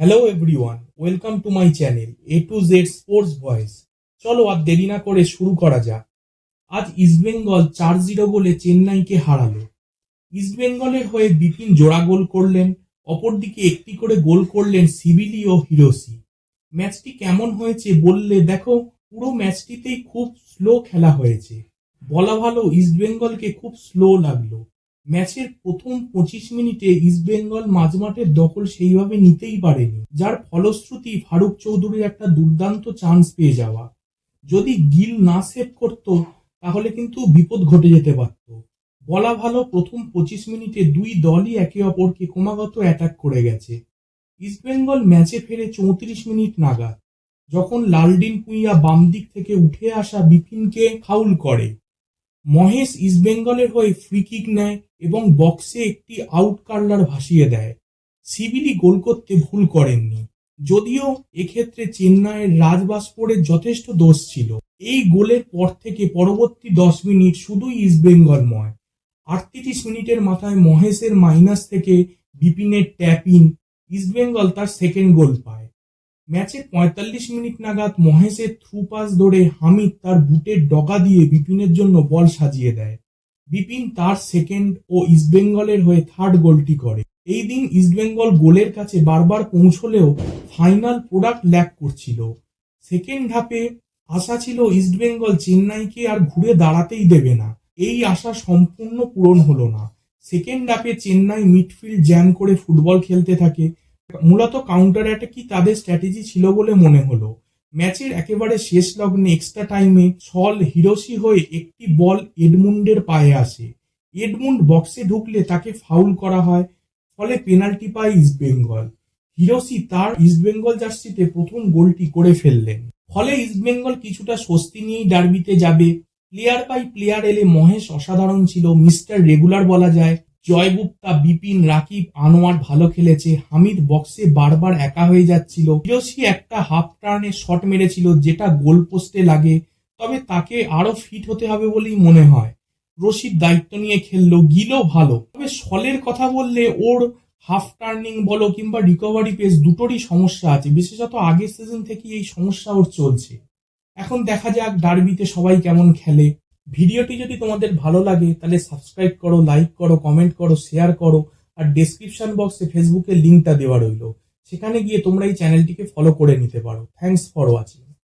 Hello everyone welcome to my channel A to Z sports voice চলো আর দেরি না করে শুরু করা যাক। আজ ইস্টবেঙ্গল চার জিরো গোলে চেন্নাইকে হারালো। ইস্টবেঙ্গলের হয়ে বিপিন জোড়া গোল করলেন, অপরদিকে একটি করে গোল করলেন সিবিলি ও হিরোসি ম্যাচটি কেমন হয়েছে বললে দেখো, পুরো ম্যাচটিতেই খুব স্লো খেলা হয়েছে। বলা ভালো ইস্টবেঙ্গলকে খুব স্লো লাগল। ম্যাচের প্রথম পঁচিশ মিনিটে ইস্টবেঙ্গল মাঝমাঠের দখল সেইভাবে নিতেই পারেনি, যার ফলশ্রুতি ফারুক চৌধুরীর একটা দুর্দান্ত চান্স পেয়ে যাওয়া। যদি গিল না সেভ করত, তাহলে কিন্তু বিপদ ঘটে যেতে পারত। বলা ভালো, প্রথম পঁচিশ মিনিটে দুই দলই একে অপরকে ক্রমাগত অ্যাটাক করে গেছে। ইস্টবেঙ্গল ম্যাচে ফেরে চৌত্রিশ মিনিট নাগাদ, যখন লালডিন পুইয়া বাম দিক থেকে উঠে আসা বিপিনকে ফাউল করে। মহেশ ইস্টবেঙ্গলের হয়ে ফ্রি কিক নেয় এবং বক্সে একটি আউট কার্লার ভাসিয়ে দেয়। সিবিলি গোল করতে ভুল করেননি। যদিও এক্ষেত্রে চেন্নাইয়ের রাজবাসপুরের যথেষ্ট দোষ ছিল। এই গোলের পর থেকে পরবর্তী দশ মিনিট শুধুই ইস্টবেঙ্গলময় আটত্রিশ মিনিটের মাথায় মহেশের মাইনাস থেকে বিপিনের ট্যাপ ইন ইস্টবেঙ্গল তার সেকেন্ড গোল পায়। ম্যাচের পঁয়তাল্লিশ মিনিট নাগাদ মহেশের থ্রু পাস ধরে হামিদ তার বুটের ডগা দিয়ে বিপিনের জন্য বল সাজিয়ে দেয়। বিপিন তার সেকেন্ড ও ইস্টবেঙ্গলের হয়ে থার্ড গোলটি করে। এই দিন ইস্টবেঙ্গল গোলের কাছে বারবার পৌঁছলেও ফাইনাল প্রোডাক্ট ল্যাক করছিল। সেকেন্ড হাফে আশা ছিল ইস্টবেঙ্গল চেন্নাইকে আর ঘুরে দাঁড়াতেই দেবে না। এই আশা সম্পূর্ণ পূরণ হলো না। সেকেন্ড হাফে চেন্নাই মিডফিল্ড জ্যাম করে ফুটবল খেলতে থাকে। মূলত কাউন্টার অ্যাটাকই তাদের স্ট্র্যাটেজি ছিল বলে মনে হলো। ম্যাচের একেবারে শেষ লগ্নে এক্সট্রা টাইমে সল হিরোসি হয়ে একটি বল এডমুন্ডের পায়ে আসে। এডমুন্ড বক্সে ঢুকলে তাকে ফাউল করা হয়, ফলে পেনাল্টি পায় ইস্টবেঙ্গল হিরোসি তার ইস্টবেঙ্গল জার্সিতে প্রথম গোলটি করে ফেললেন। ফলে ইস্টবেঙ্গল কিছুটা স্বস্তি নিয়েই ডার্বিতে যাবে। প্লেয়ার বাই প্লেয়ার এলে মহেশ অসাধারণ ছিল মিস্টার রেগুলার বলা যায়। জয় গুপ্তা বিপিন, রাকিব, আনোয়ার ভালো খেলেছে। হামিদ বক্সে বারবার একা হয়ে যাচ্ছিল। হিরোসি একটা হাফ টার্নে শট মেরেছিল, যেটা গোল পোস্টে লাগে। তবে তাকে আরও ফিট হতে হবে বলেই মনে হয়। রশিদ দায়িত্ব নিয়ে খেললো, গিলও ভালো। তবে সলের কথা বললে ওর হাফ টার্নিং বলো কিংবা রিকভারি পেস দুটোরই সমস্যা আছে। বিশেষত আগের সিজন থেকে এই সমস্যা ওর চলছে। এখন দেখা যাক ডার্বিতে সবাই কেমন খেলে। ভিডিওটি যদি তোমাদের ভালো লাগে, তাহলে সাবস্ক্রাইব করো লাইক করো কমেন্ট করো শেয়ার করো, আর ডেসক্রিপশন বক্সে ফেসবুকে লিঙ্কটা দেওয়া রইল। সেখানে গিয়ে তোমরা এই চ্যানেলটিকে ফলো করে নিতে পারো। Thanks for watching